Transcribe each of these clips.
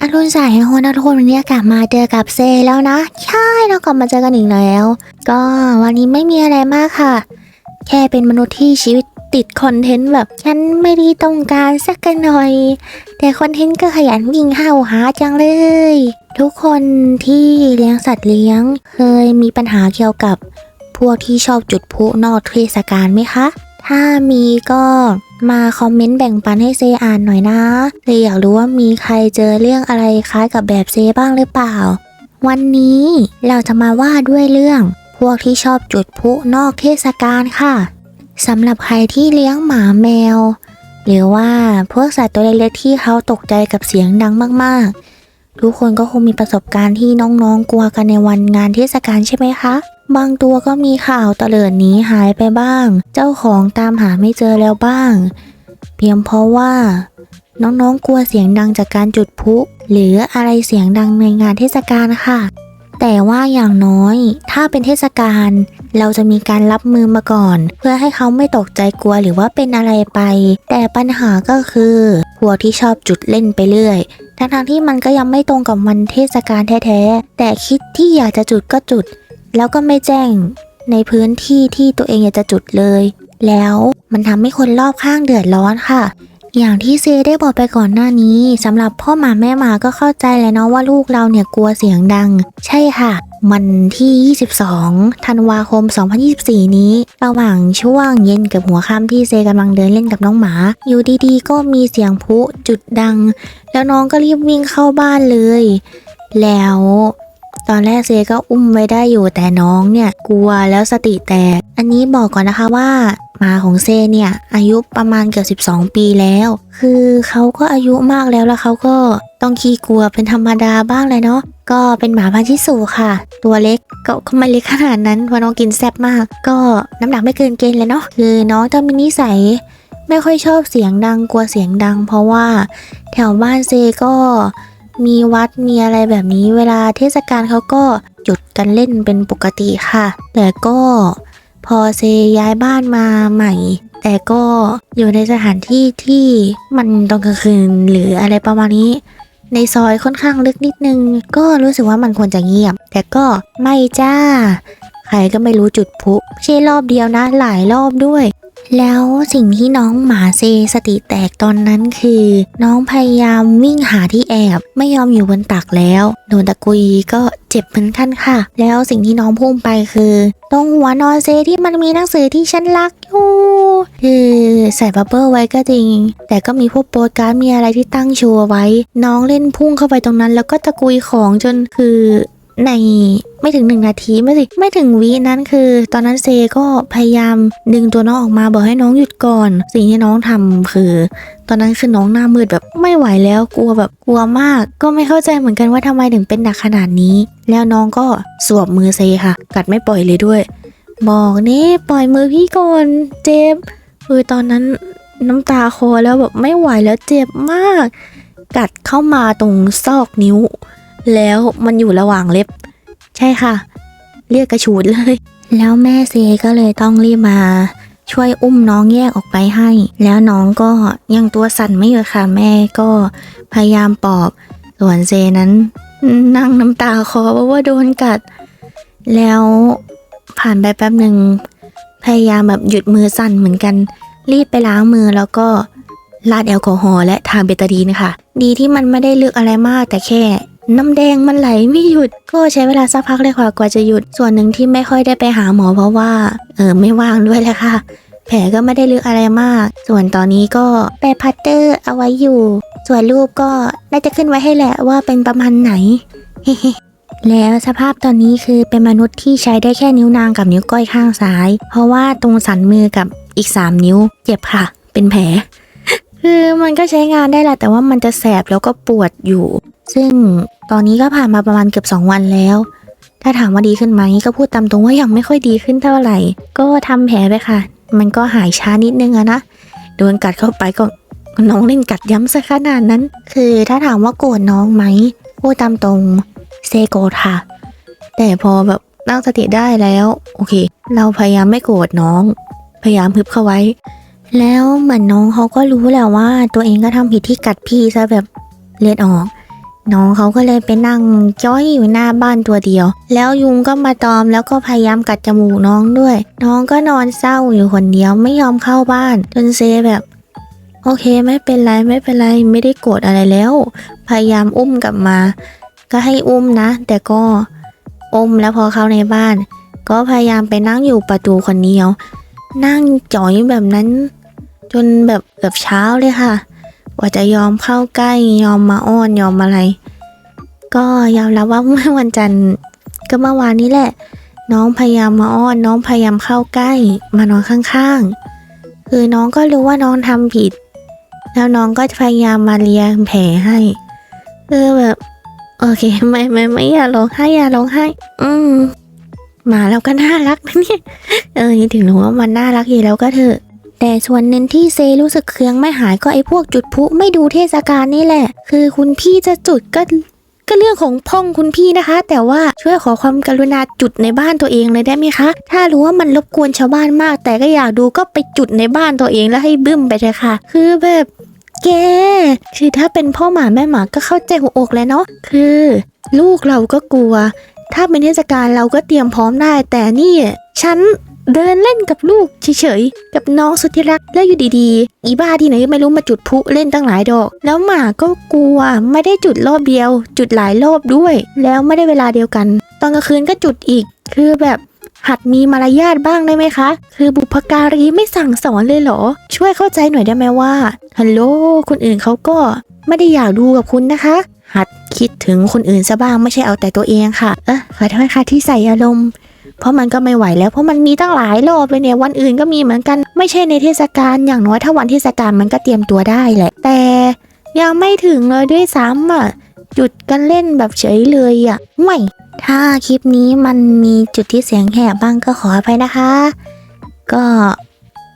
อรุณสายโฮนะทุนวันนี้กลับมาเจอกับเซแล้วนะ ใช่เรากลับมาเจอกันอีกแล้ว ก็วันนี้ไม่มีอะไรมากค่ะ แค่เป็นมนุษย์ที่ชีวิตติดคอนเทนต์แบบฉันไม่ได้ต้องการสักกันหน่อย แต่คอนเทนต์ก็ขยันวิ่งห้าวหาจังเลย ทุกคนที่เลี้ยงสัตว์เลี้ยง เคยมีปัญหาเกี่ยวกับ พวกที่ชอบจุดพลุนอกเทศกาลไหมคะ ถ้ามีก็มาคอมเมนต์แบ่งปันให้เซอ่านหน่อยนะเซอยากรู้ว่ามีใครเจอเรื่องอะไรคล้ายกับแบบเซบ้างหรือเปล่า วันนี้เราจะมาว่าด้วยเรื่อง พวกที่ชอบจุดพลุนอกเทศกาลค่ะสำหรับใครที่เลี้ยงหมาแมว หรือว่าพวกสัตว์ตัวเล็กๆที่เขาตกใจกับเสียงดังมากๆ ทุกคนก็คงมีประสบการณ์ที่น้องๆกลัวกันในวันงานเทศกาลใช่ไหมคะ บางตัวก็มีข่าวตะเลิดหนีหายไปบ้าง เจ้าของตามหาไม่เจอแล้วบ้าง เพียงเพราะว่า น้องๆกลัวเสียงดังจากการจุดพลุหรืออะไรเสียงดังในงานเทศกาลค่ะ แต่ว่าอย่างน้อย ถ้าเป็นเทศกาลเราจะมีการรับมือมาก่อน เพื่อให้เขาไม่ตกใจกลัวหรือว่าเป็นอะไรไป แต่ปัญหาก็คือพวกที่ชอบจุดเล่นไปเรื่อยทั้งๆที่มันก็ยังไม่ตรงกับวันเทศกาลแท้ๆแต่คิดที่อยากจะจุดก็จุด แล้วก็ไม่แจ้งในพื้นที่ที่ตัวเองอยากจะจุดเลย แล้วมันทำให้คนรอบข้างเดือดร้อนค่ะ อย่างที่เซได้บอกไปก่อนหน้านี้สำหรับพ่อหมาแม่หมาก็เข้าใจเลยเนาะว่าลูกเราเนี่ยกลัวเสียงดัง ใช่ค่ะ มันที่ 22 ธันวาคม 2024 นี้ ระหว่างช่วงเย็นกับหัวค่ำที่เซกำลังเดินเล่นกับน้องหมา อยู่ดีๆ ก็มีเสียงพุจุดดัง แล้วน้องก็รีบวิ่งเข้าบ้านเลย แล้ว ตอนแรกเซก็อุ้มไว้ได้อยู่แต่น้องเนี่ยกลัวแล้วสติแตก อันนี้บอกก่อนนะคะว่าหมาของเซเนี่ยอายุประมาณเกือบ12 ปีแล้ว คือเขาก็อายุมากแล้วแล้วเขาก็ต้องขี้กลัวเป็นธรรมดาบ้างเลยเนาะก็เป็นหมาพันธุ์ชิสุค่ะ ตัวเล็กก็ก็ไม่เล็กขนาดนั้นเพราะน้องกินแซ่บมาก ก็น้ำหนักไม่เกินเกณฑ์เลยเนาะคือน้องจะมีนิสัยไม่ค่อยชอบเสียงดังกลัวเสียงดัง เพราะว่าแถวบ้านเซก็ มีวัดมีอะไรแบบนี้เวลาเทศกาลเขาก็หยุดกันเล่นเป็นปกติค่ะ แต่ก็พอเซย้ายบ้านมาใหม่ แต่ก็อยู่ในสถานที่ที่มันตอนกลางคืนหรืออะไรประมาณนี้ ในซอยค่อนข้างลึกนิดนึง ก็รู้สึกว่ามันควรจะเงียบ แต่ก็ไม่จ้า ใครก็ไม่รู้จุดพลุไม่ใช่รอบเดียวนะหลายรอบด้วย แล้วสิ่งที่น้องหมาเซสติแตกตอนนั้นคือ น้องพยายามวิ่งหาที่แอบไม่ยอมอยู่บนตักแล้วโดนตะกุยก็เจ็บเหมือนกันค่ะ แล้วสิ่งที่น้องพุ่งไปคือตรงหัวนอนเซที่มันมีหนังสือที่ฉันรักอยู่คือใส่บับเบิ้ลไว้ก็จริง แต่ก็มีพวกโปสการ์ดมีอะไรที่ตั้งโชัวร์ไว้ น้องเล่นพุ่งเข้าไปตรงนั้น แล้วก็ตะกุยของจนคือ ในไม่ถึงหนึ่งนาทีไม่สิไม่ถึงวินั้นคือ ตอนนั้นเซก็พยายามดึงตัวน้องออกมาบอกให้น้องหยุดก่อน สิ่งที่น้องทำคือ ตอนนั้นคือน้องหน้ามืดแบบไม่ไหวแล้วกลัวแบบกลัวมาก ก็ไม่เข้าใจเหมือนกันว่าทำไมถึงเป็นหนักขนาดนี้ แล้วน้องก็สวบมือเซค่ะ กัดไม่ปล่อยเลยด้วย บอกนี่ปล่อยมือพี่ก่อนเจ็บคือตอนนั้นน้ำตาคลอแล้วแบบไม่ไหวแล้วเจ็บมาก กัดเข้ามาตรงซอกนิ้ว แล้วมันอยู่ระหว่างเล็บ ใช่ค่ะ เรียกกระฉูดเลย แล้วแม่เซก็เลยต้องรีบมา ช่วยอุ้มน้องแยกออกไปให้ แล้วน้องก็ยังตัวสั่นไม่หยุดค่ะแม่ก็พยายามปลอบ ส่วนเซนั้น นั่งน้ำตาคอเพราะว่าโดนกัด แล้วผ่านไปแป๊บหนึ่งพยายามแบบหยุดมือสั่นเหมือนกัน รีบไปล้างมือแล้วก็ราดแอลกอฮอล์และทาเบตาดีนค่ะ ดีที่มันไม่ได้ลึกอะไรมากแต่แค่ น้ำแดงมันไหลไม่หยุด ก็ใช้เวลาสักพักเลยค่ะกว่าจะหยุด ส่วนหนึ่งที่ไม่ค่อยได้ไปหาหมอเพราะว่า เออไม่ว่างด้วยแหละค่ะ แผลก็ไม่ได้ลึกอะไรมาก ส่วนตอนนี้ก็แปะพัตเตอร์เอาไว้อยู่ ส่วนรูปก็น่าจะขึ้นไว้ให้แหละว่าเป็นประมาณไหนแล้วสภาพตอนนี้คือเป็นมนุษย์ที่ใช้ได้แค่นิ้วนางกับนิ้วก้อยข้างซ้าย เพราะว่าตรงสันมือกับอีก 3 นิ้ว เจ็บค่ะ เป็นแผล คือมันก็ใช้งานได้แหละแต่ว่ามันจะแสบแล้วก็ปวดอยู่ ซึ่งตอนนี้ก็ผ่านมาประมาณเกือบ 2 วันแล้ว ถ้าถามว่าดีขึ้นไหมก็พูดตามตรงว่ายังไม่ค่อยดีขึ้นเท่าไหร่ ก็ทำแผลไปค่ะ มันก็หายช้านิดนึงอะนะ โดนกัดเข้าไปก็น้องเล่นกัดย้ำซะขนาดนั้น คือถ้าถามว่าโกรธน้องไหมพูดตามตรงเซโกรธค่ะ แต่พอแบบตั้งสติได้แล้ว โอเค เราพยายามไม่โกรธน้อง พยายามฮึบเข้าไว้ แล้วเหมือนน้องเขาก็รู้แหละว่า ตัวเองก็ทำผิดที่กัดพี่ซะแบบเลือดออก น้องเขาก็เลยไปนั่งจ้อยอยู่หน้าบ้านตัวเดียว แล้วยุงก็มาตอมแล้วก็พยายามกัดจมูกน้องด้วย น้องก็นอนเศร้าอยู่คนเดียวไม่ยอมเข้าบ้าน จนเซแบบ โอเคไม่เป็นไรไม่เป็นไรไม่ได้โกรธอะไรแล้ว พยายามอุ้มกลับมา ก็ให้อุ้มนะ แต่ก็อุ้มแล้วพอเข้าในบ้าน ก็พยายามไปนั่งอยู่ประตูคนเดียว นั่งจ่อยแบบนั้น จนแบบเกือบเช้าเลยค่ะ ว่าจะยอมเข้าใกล้ยอมมาอ้อนยอมอะไร ก็ยอมรับว่าเมื่อวันจันทร์ก็เมื่อวานนี้แหละ น้องพยายามมาอ้อน น้องพยายามเข้าใกล้ มานอนข้างๆ คือน้องก็รู้ว่าน้องทำผิด แล้วน้องก็พยายามมาเลียแผลให้เออแบบโอเคไม่ไม่ไม่อย่าร้องไห้อย่าร้องไห้ อืมหมาเราก็น่ารักนะเนี่ยเออถึงรู้ว่ามันน่ารักอยู่แล้วก็เถอะ แต่ส่วนหนึ่งที่เซรู้สึกเคืองไม่หายก็ไอ้พวกจุดพลุไม่ดูเทศกาลนี่แหละ คือคุณพี่จะจุดก็ก็เรื่องของพ่องคุณพี่นะคะ แต่ว่าช่วยขอความกรุณาจุดในบ้านตัวเองเลยได้ไหมคะ ถ้ารู้ว่ามันรบกวนชาวบ้านมาก แต่ก็อยากดูก็ไปจุดในบ้านตัวเองแล้วให้บึ้มไปเถอะค่ะ คือแบบแกคือถ้าเป็นพ่อหมาแม่หมาก็เข้าใจหัวอกแล้วเนาะคือ ลูกเราก็กลัว ถ้าเป็นเทศกาลเราก็เตรียมพร้อมได้ แต่นี่ฉัน เดินเล่นกับลูกเฉยๆ กับน้องสุดที่รักแล้วอยู่ดีๆ อีบ้าที่ไหนไม่รู้มาจุดพลุเล่นตั้งหลายดอก แล้วหมาก็กลัวไม่ได้จุดรอบเดียว จุดหลายรอบด้วย แล้วไม่ได้เวลาเดียวกัน ตอนกลางคืนก็จุดอีก คือแบบหัดมีมารยาทบ้างได้ไหมคะ คือบุพการีไม่สั่งสอนเลยเหรอ ช่วยเข้าใจหน่อยได้ไหมว่าฮัลโหลคนอื่นเขาก็ไม่ได้อยากดูกับคุณนะคะ หัดคิดถึงคนอื่นซะบ้างไม่ใช่เอาแต่ตัวเองค่ะ เออขอโทษค่ะที่ใส่อารมณ์ เพราะมันก็ไม่ไหวแล้วเพราะมันมีตั้งหลายรอบเลยเนี่ยวันอื่นก็มีเหมือนกัน ไม่ใช่ในเทศกาลอย่างน้อยถ้าวันเทศกาลมันก็เตรียมตัวได้แหละ แต่ยังไม่ถึงเลยด้วยซ้ำอะจุดกันเล่นแบบเฉยเลยอะไม่ถ้าคลิปนี้มันมีจุดที่เสียงแหบบ้างก็ขออภัยนะคะ ก็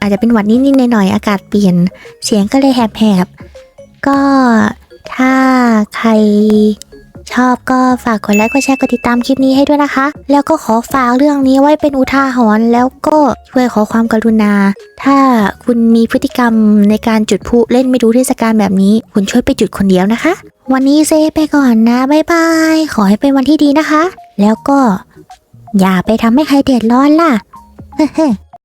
อาจจะเป็นหวัดนิดๆหน่อยๆอากาศเปลี่ยน เสียงก็เลยแหบๆก็ถ้าใคร ชอบก็ฝากกดไลค์กดแชร์กดติดตามคลิปนี้ให้ด้วยนะคะ แล้วก็ขอฝากเรื่องนี้ไว้เป็นอุทาหรณ์แล้วก็ช่วยขอความกรุณา ถ้าคุณมีพฤติกรรมในการจุดพลุเล่นไม่ดูเทศกาลแบบนี้ คุณช่วยไปจุดคนเดียวนะคะ วันนี้เซไปก่อนนะบ๊ายบายขอให้เป็นวันที่ดีนะคะ แล้วก็ อย่าไปทำให้ใครเดือดร้อนล่ะเฮ้